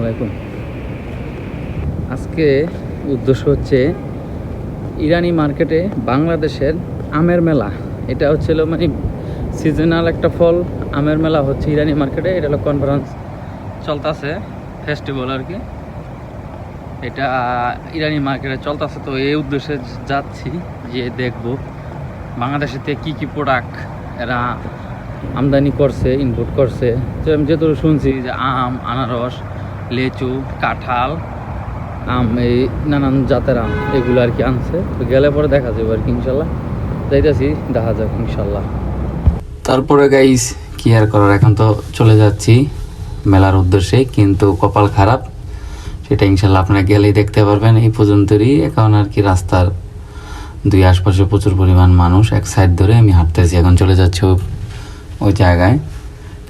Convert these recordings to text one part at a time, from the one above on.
আলাইকুম আজকে উদ্দেশ্য হচ্ছে ইরানি মার্কেটে বাংলাদেশের আমের মেলা। এটা হচ্ছিল মানে সিজনাল একটা ফল, আমের মেলা হচ্ছে ইরানি মার্কেটে, এটা হলো কনফারেন্স চলতেছে ফেস্টিভ্যাল আর কি। এটা ইরানি মার্কেটে চলতেছে, তো এই উদ্দেশ্যে যাচ্ছি যে দেখব বাংলাদেশের থেকে কী কী প্রোডাক্ট এরা আমদানি করছে ইনপুট করছে। তো আমি যেহেতু শুনছি যে আম, আনারস লেচু, কাঁঠাল, আম, এই নানান জাতের আম, এগুলো আর কি আনছে। তো গেলে পরে দেখা যাবে আর কি, ইনশাল্লাহ। যাইতেছি, দেখা যাক, ইনশাল্লাহ। তারপরে গাইস কি আর করার, এখন তো চলে যাচ্ছি মেলার উদ্দেশ্যে, কিন্তু কপাল খারাপ। সেটা ইনশাল্লাহ আপনারা গেলেই দেখতে পারবেন, এই পর্যন্তই। এখন আর কি রাস্তার দুই আশপাশে প্রচুর পরিমাণ মানুষ, এক সাইড ধরে আমি হাঁটতেছি। এখন চলে যাচ্ছি ওই- ওই জায়গায়।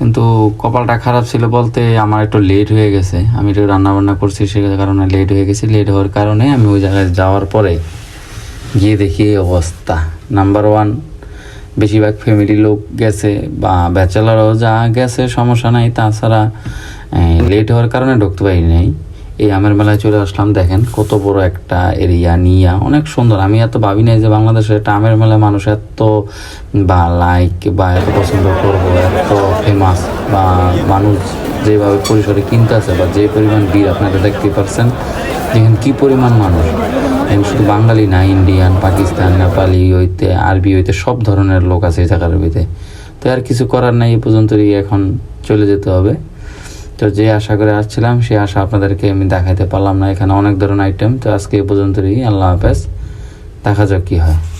কিন্তু কপালটা খারাপ ছিল বলতে আমার একটু লেট হয়ে গেছে। আমি একটু রান্না বান্না করছি, সে কারণে লেট হয়ে গেছি। লেট হওয়ার কারণে আমি ওই জায়গায় যাওয়ার পরে গিয়ে দেখি এই অবস্থা। নাম্বার ওয়ান বেশিরভাগ ফ্যামিলি লোক গেছে বা ব্যাচেলারও যা গেছে সমস্যা নাই, তাছাড়া লেট হওয়ার কারণে ঢুকতে পারি নাই। এই আমের মেলায় চলে আসলাম, দেখেন কত বড় একটা এরিয়া নিয়া। অনেক সুন্দর। আমি এত ভাবি নাই যে বাংলাদেশে একটা আমের মেলায় মানুষ এত বা লাইক বা এত পছন্দ করব, এত ফেমাস বা মানুষ যেভাবে পরিসরে কিনতে আছে বা যে পরিমাণ ভিড় আপনারা দেখতে পাচ্ছেন দেখেন কি পরিমাণ মানুষ। এখন শুধু বাঙালি না ইন্ডিয়ান পাকিস্তান নেপালি হইতে আরবি হইতে সব ধরনের লোক আছে এই জায়গার ভিতরে। তো আর কিছু করার নাই, এই পর্যন্তই এখন চলে যেতে হবে। তো যে আশা করে আসছিলাম সেই আশা আপনাদেরকে আমি দেখাইতে পারলাম না। এখানে অনেক ধরনের আইটেম তো আজকে এই পর্যন্তই। আল্লাহ হাফেজ। দেখা যাক কী হয়।